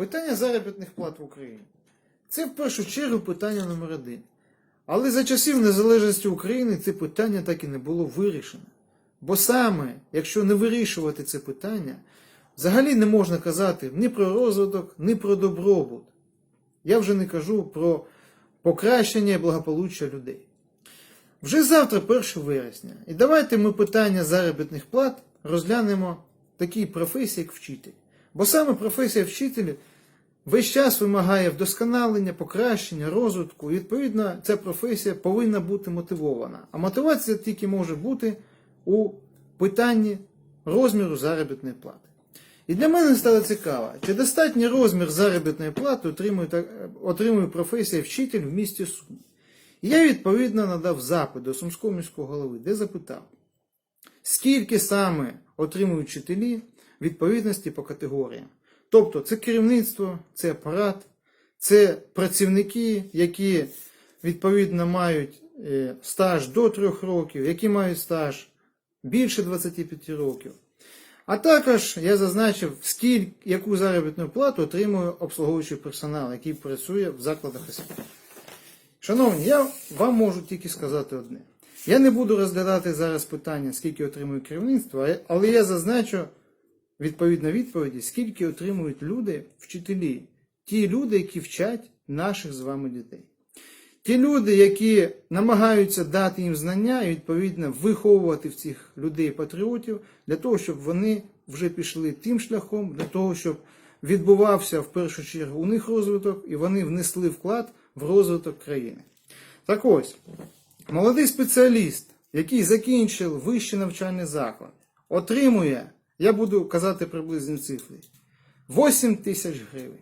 Питання заробітних плат в Україні. Це в першу чергу питання номер один. Але за часів незалежності України це питання так і не було вирішено. Бо саме, якщо не вирішувати це питання, взагалі не можна казати ні про розвиток, ні про добробут. Я вже не кажу про покращення і благополуччя людей. Вже завтра 1 вересня. І давайте ми питання заробітних плат розглянемо такій професії, як вчитель. Бо саме професія вчителя весь час вимагає вдосконалення, покращення, розвитку. І відповідно ця професія повинна бути мотивована. А мотивація тільки може бути у питанні розміру заробітної плати. І для мене стало цікаво, чи достатній розмір заробітної плати отримує, отримує професія вчитель в місті Сум. І я відповідно надав запит до Сумського міського голови, де запитав, скільки саме отримують вчителі відповідності по категоріям. Тобто це керівництво, це апарат, це працівники, які відповідно мають е, стаж до 3 років, які мають стаж більше 25 років. А також я зазначив, скільки, яку заробітну плату отримує обслуговуючий персонал, який працює в закладах освіти. Шановні, я вам можу тільки сказати одне. Я не буду розглядати зараз питання, скільки отримує керівництво, але я зазначу відповідно відповіді, скільки отримують люди, вчителі, ті люди, які вчать наших з вами дітей. Ті люди, які намагаються дати їм знання і відповідно виховувати в цих людей патріотів для того, щоб вони вже пішли тим шляхом, для того, щоб відбувався в першу чергу у них розвиток, і вони внесли вклад в розвиток країни. Так ось, молодий спеціаліст, який закінчив вищий навчальний заклад, отримує, я буду казати приблизні цифри, 8 тисяч гривень.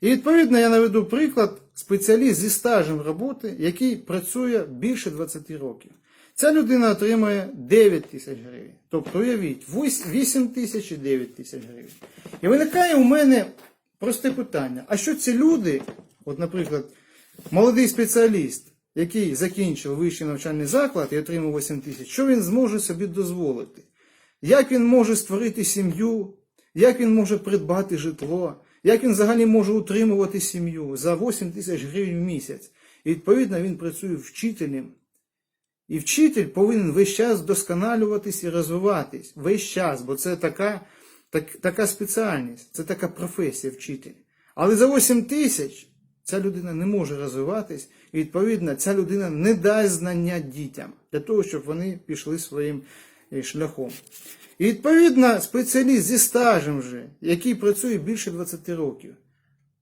І відповідно я наведу приклад спеціаліст зі стажем роботи, який працює більше 20 років. Ця людина отримує 9 тисяч гривень. Тобто, уявіть, 8 тисяч і 9 тисяч гривень. І виникає у мене просте питання: а що ці люди, от, наприклад, молодий спеціаліст, який закінчив вищий навчальний заклад і отримав 8 тисяч, що він зможе собі дозволити? Як він може створити сім'ю, як він може придбати житло, як він взагалі може утримувати сім'ю за 8 тисяч гривень в місяць. І відповідно він працює вчителем. І вчитель повинен весь час вдосконалюватись і розвиватись. Весь час, бо це така, так, така спеціальність, це така професія вчитель. Але за 8 тисяч ця людина не може розвиватись, і відповідно ця людина не дасть знання дітям для того, щоб вони пішли своїм шляхом. І відповідно спеціаліст зі стажем, вже, який працює більше 20 років.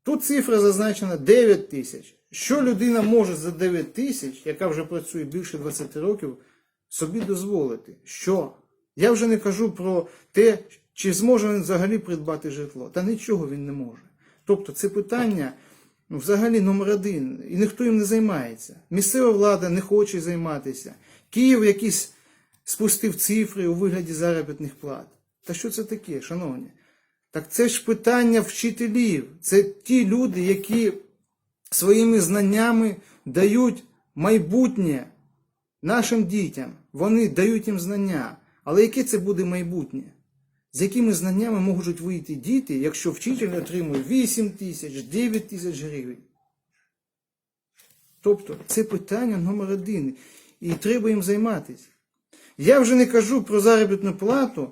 Тут цифра зазначена 9 тисяч. Що людина може за 9 тисяч, яка вже працює більше 20 років, собі дозволити? Що? Я вже не кажу про те, чи зможе він взагалі придбати житло. Та нічого він не може. Тобто це питання ну, взагалі номер один, і ніхто їм не займається. Місцева влада не хоче займатися. Київ якийсь спустив цифри у вигляді заробітних плат. Та що це таке, шановні? Так це ж питання вчителів. Це ті люди, які своїми знаннями дають майбутнє нашим дітям. Вони дають їм знання. Але яке це буде майбутнє? З якими знаннями можуть вийти діти, якщо вчитель отримує 8 тисяч, 9 тисяч гривень? Тобто це питання номер один. І треба їм займатися. Я вже не кажу про заробітну плату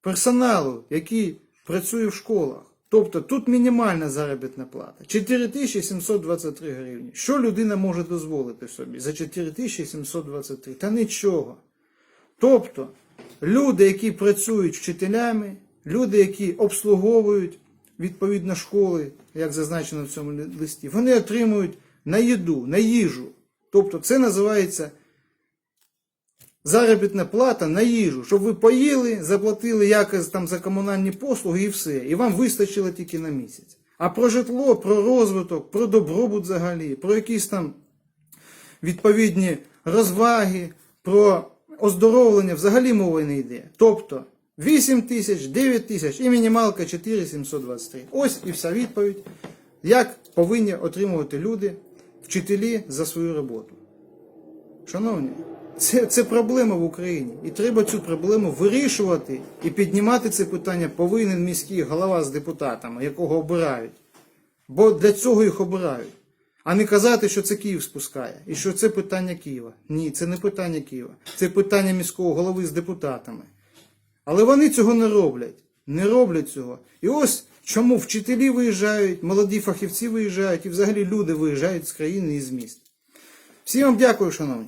персоналу, який працює в школах. Тобто тут мінімальна заробітна плата 4723 гривні. Що людина може дозволити собі за 4723? Та нічого. Тобто люди, які працюють вчителями, люди, які обслуговують відповідно школи, як зазначено в цьому листі, вони отримують на їду, на їжу. Тобто це називається заробітна плата на їжу, щоб ви поїли, заплатили якось там за комунальні послуги і все. І вам вистачило тільки на місяць. А про житло, про розвиток, про добробут взагалі, про якісь там відповідні розваги, про оздоровлення взагалі мови не йде. Тобто 8 тисяч, 9 тисяч і мінімалка 4723. Ось і вся відповідь, як повинні отримувати люди, вчителі за свою роботу. Шановні, Це, це проблема в Україні. І треба цю проблему вирішувати і піднімати це питання повинен міський голова з депутатами, якого обирають. Бо для цього їх обирають. А не казати, що це Київ спускає і що це питання Києва. Ні, це не питання Києва. Це питання міського голови з депутатами. Але вони цього не роблять. Не роблять цього. І ось чому вчителі виїжджають, молоді фахівці виїжджають, і взагалі люди виїжджають з країни і з міст. Всім вам дякую, шановні.